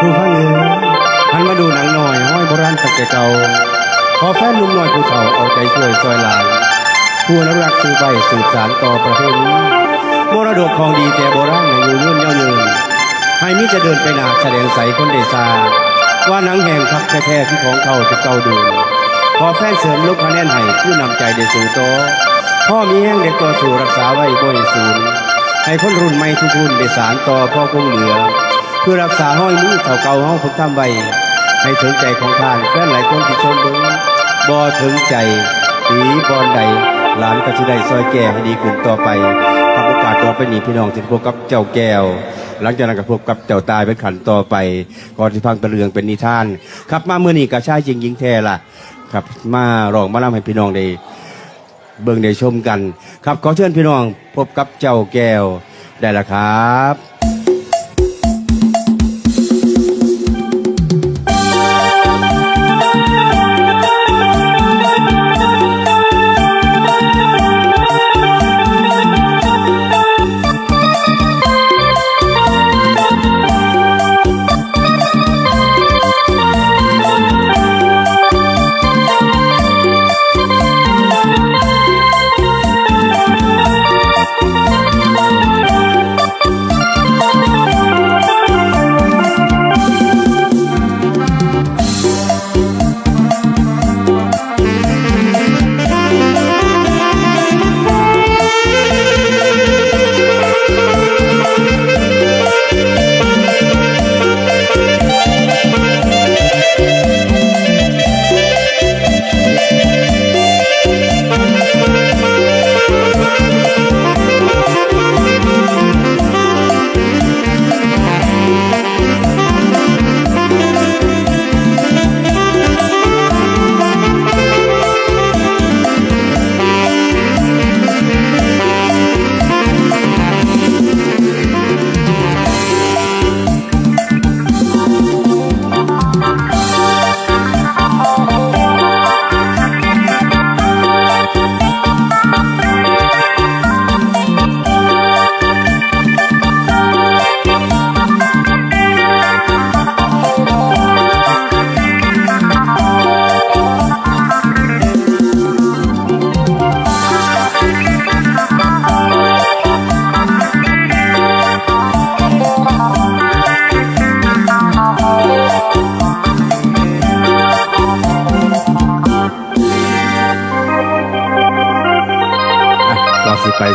ผู้พังเอ๋ยหันมาดูหนังหน่อยห้อยโบราณตั้งแต่เก่าขอแฟนหนุ่มน้อยผู้เฒ่าเอาใจช่วยซอยหลานผู้อนุรักสืบไปสืบสานต่อประเพณีมรดกของดีแต่โบราณในอยู่ยืนยาวยืนให้มิจะเดินไปหนาแสดงใสคนเดซาว่าหนังแห่งคักแท้ๆที่ของเขาจะเก่าดูนขอแฟนเสริมลูกคะแนนให้ผู้นำใจได้สู่โตพ่อมีแห่งเด็กตัวสู่รักษาไว้บ่ให้สูญให้คนรุ่นใหม่ทุกรุ่นได้สานต่อพ่อคงเหลือ เพื่อรักษาห้อยมือเท่าเก่าเฮาฝึกทำไว้ให้ถึงใจของทานแฟนหลายคนที่ชมเบิ่งบ่ถึงใจปีบอนใดหลานก็สิได้ซอยแก่ให้ดีขึ้นต่อไปทำโอกาสต่อไปนี้พี่น้องจะพบกับเจ้าแก้ว หลังจากนั้นก็พบกับเจ้าตายเป็นขันต่อไป ก่อนที่พังตะเลืองเป็นนิทาน ครับมาเมื่อนี้ก็ใช่จริงยิงแท้ล่ะ ครับมารองมาเล่าให้พี่น้องได้เบิ่งได้ชมกัน ครับขอเชิญพี่น้องพบกับเจ้าแก้วได้ละครับ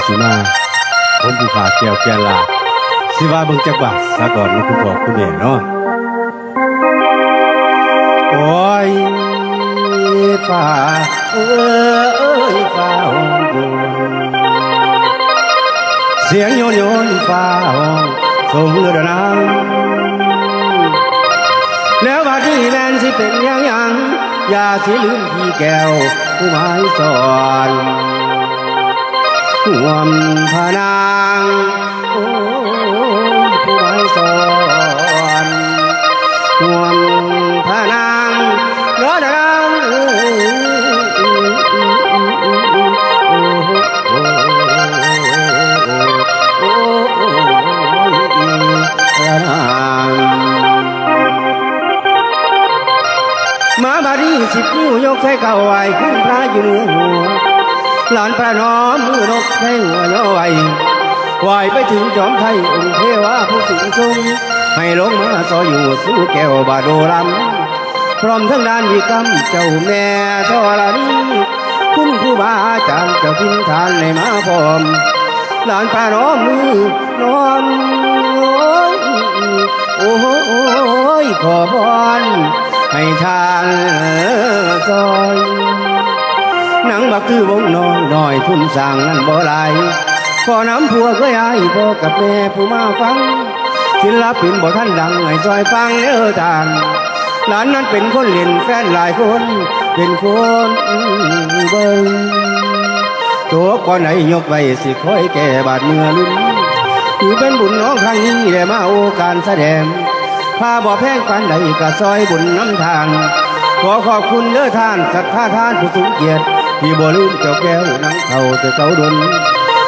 สิไปสิมาผมผู้ขาแก้วแก้ลาสิว่าเบิ่งจักบาทซะก่อนนะคุณพ่อคุณแม่เนาะโอ้ยฟ้าเอ้ยฟ้าห้องดวงเสียงโยนโยนฟ้าห้องส่งเรือน้ำแล้วบาดนี้แมนสิเป็นยังยังอย่าสิลืมพี่แก้วผู้หมายสอน ห่วมพนางโอ้ผู้ไม้สอนหวมพนางรอดังเอ้ยโอ้ยพนางมาบารีสิบนิ้ยกใส่เก่าไหวขึ้นพระอยู่เหนือหัว หลานประน้อมมือนกให้หัวย่อไหวไหวไปถึงจอมไทยองค์เทวาผู้สูงทรงให้ลงมาซอยอยู่สู้แก้วบาโดลำพร้อมทั้งด้านมีกำเจ้าแม่ธรณีคุณครูบาอาจารย์เจ้าทินทานในมาพร้อมหลานประน้อมมือนอนโอ้ยโอ้ยขอพรให้ทานซอย หนังบักคือวงนอนน้อยทุ่มสร้างนั่นบ่หลายพอน้ำพัวก็ยายพ่อกับแม่ผู้มาฟังศิลปินบ่ท่านดังให้ซอยฟังเด้อทานหลานนั้นเป็นคนเล่นแฟนหลายคน เป็นคนเบิ่งตัวก่อนไหนยกไว้สิคอยแก่บาดเมื่อลุ้นถือเป็นบุญน้องครั้งนี้ได้มาโอกาสแสดงพาบ่แพงปันใดก็ซอยบุญน้ำทาน ขอขอบคุณเด้อท่านศรัทธาท่านผู้สูงเกียรติ ที่บ่ลืมเจ้าแก้วนังเขาแต่เก่าดน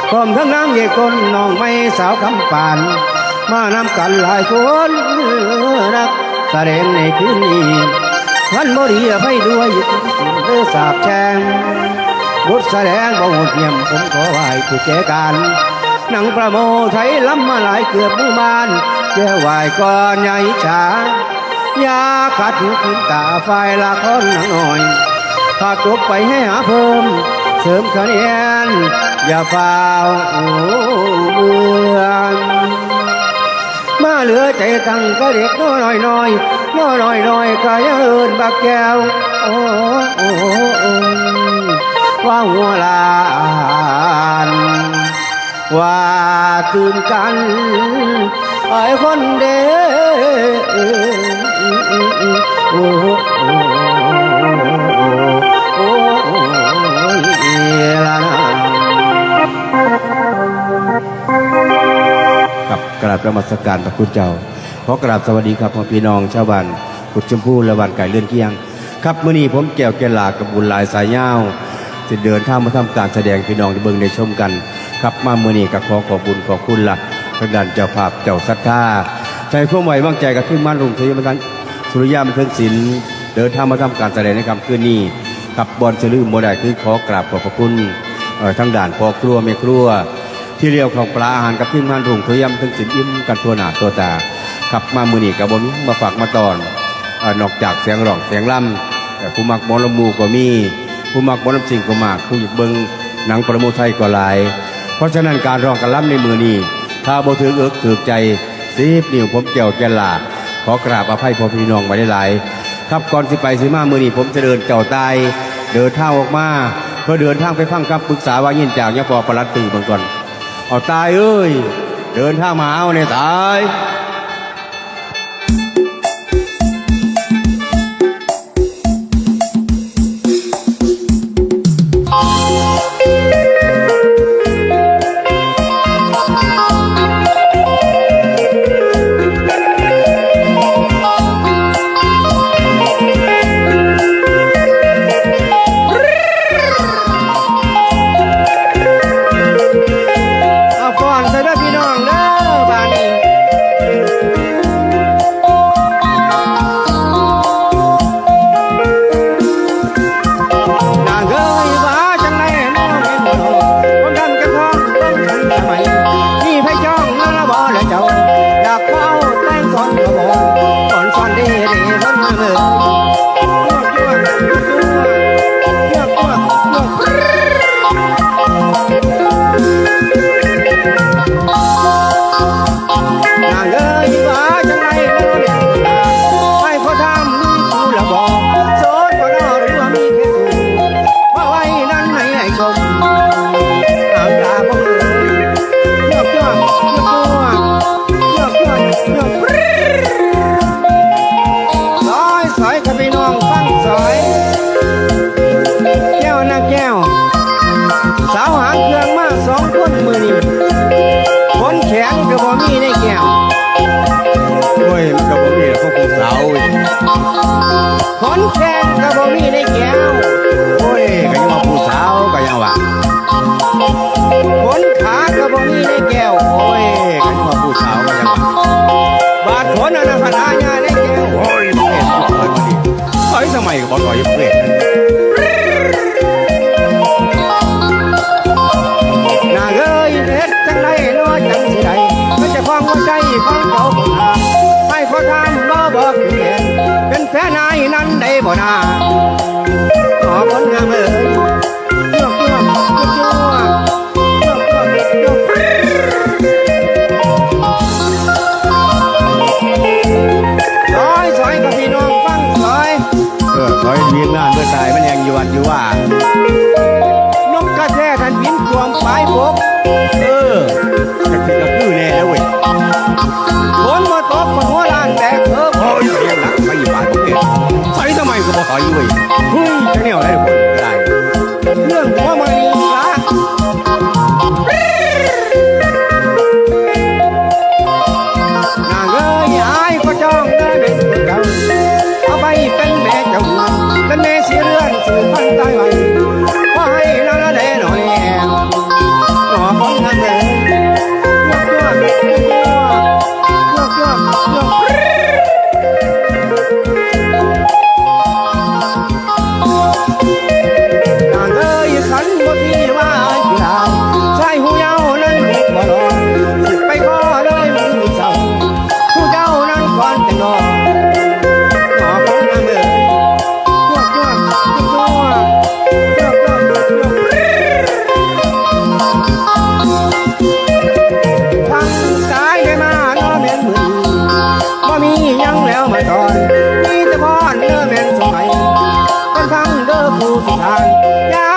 พร้อมทั้งนางเอกคนน้องไม่สาวคำปาน มานำกันหลายคนนักแสดงในคืนนี้วันบรีไปด้วยเลือสาบแช่งบทแสดงบ่หดเยี่ยมผมขอไหวผู้แก่การหนังประโมไทยล้ำมาหลายเกือบมู่บ้านแก้วไหวก่อนใหญ่ฉายาขัดหูขึ้นตาไฟละคนหนังหน่อย ถ้าตกไปให้หาเพิ่ม เสริมคะแนนอย่าฟาวเบืองมาเหลือใจตั้งก็เด็กน้อยน้อยน้อยน้อยน้อยก็ยังเอินบักแก้วโอ้โอ้โอ้ว่าหัวลานว่าตื่นกันไอ้คนเด้โอ้ นมัสการพระคุณเจ้าขอกราบสวัสดีครับพ่อพี่น้องชาวบ้านกุดชมพูและบ้านไก่เลื่อนเคียง ครับมื้อนี้ผมแก้วแกลากับบุญหลายสายยาจะเดินทางมาทำการแสดงพี่น้องที่เบิ่งได้ชมกันครับมาเมื้อนี้กับขอขอบุญขอบคุณล่ะทางด้านเจ้าภาพเจ้าศรัทธาใจความไว้วางใจกับขึ้นมารุ่งทยมกันสุริยามันเพิ่งศิลเดินทางมาทำการแสดงในคำคืนนี้กับบอลสลืมโมได้คือขอกราบขอบพระคุณทางด่านพ่อครัวแม่ครัว ที่เรียวของปลาอาหารกับทีมงานรุ่งทยมถึงสินอิ่มกันตัวหนาตัวตาขับมามือนีกับบนมาฝากมาตอนนอกจากเสียงร้องเสียงล่ำผู้มักมอลมูก็มี ผู้มักมอลำสิงก็มากผู้อยากเบิงหนังปรโมทไทยก็หลาย เพราะฉะนั้นการร้องกันล่ำในมือนี้ถ้าบ่ถือเอิกถือใจซีบนิ้วผมแก้วแกลาขอกราบอภัยพ่อพี่น้องไว้ได้หลายครับก่อนสิไปสิมามือนี้ผมจะเดินเจ้าตายเดินทางออกมาเพื่อเดินทางไปฟังคำปรึกษาว่ายินจากยปอประหลัดตื่นเบิ่งก่อน เอาตายเอ้ย เดินทางมาเอาเนี่ยตาย เว้ยคนแข็งก็บ่มีในแก้วโอ้ยก็ยังว่าผู้สาวก็ยังว่าคนขาก็บ่มีในแก้วโอ้ยก็ยังว่าผู้สาวก็ยังว่าบาดผลอนาคตาญาในแก้วโอ้ยมันเห็นผู้สาวพอดีถอยสมัยก็บ่ถอยเปรต นั้นได้บ่นาขอคนงามเอ๋ยจ้วงจ้วงจ้วงจ้วงจ้วงจ้วงซอยซอยกัทีน้องฟังซอยเออซอยเลี้งงานเมื่อตมันยังอยู่วันอยู่ว่า นกกระแทกทันวิ่งควงปลายบก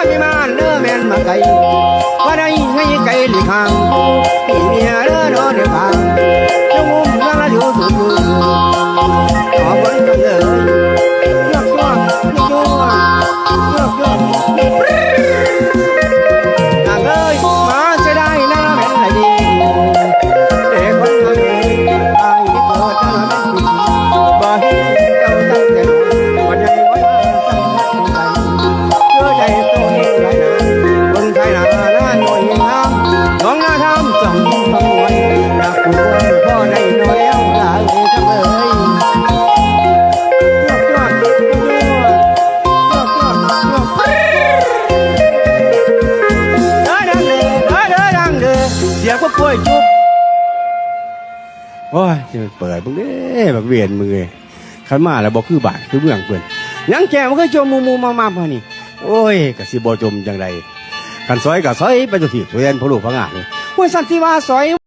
มีมาเนื้อแมนมาไกลว่าได้ไงไกลหลีกทางที่เมียเด้อเด้อเดือดทางจงงุ่มลังละเดือดสุด โอ้ยจะเปิดบังเด้แบบเวียนมือขันมาแล้วบอกคือบาทคือเบื้องเปิ่นยังแก่มันก็จมมูมูมามาพอนี่โอ้ยกะสิบ่จมจังไดขันซอยกะซอยไปตัวที่เรียนพลูกพะงานนี่ห้วยสันติว่าซอย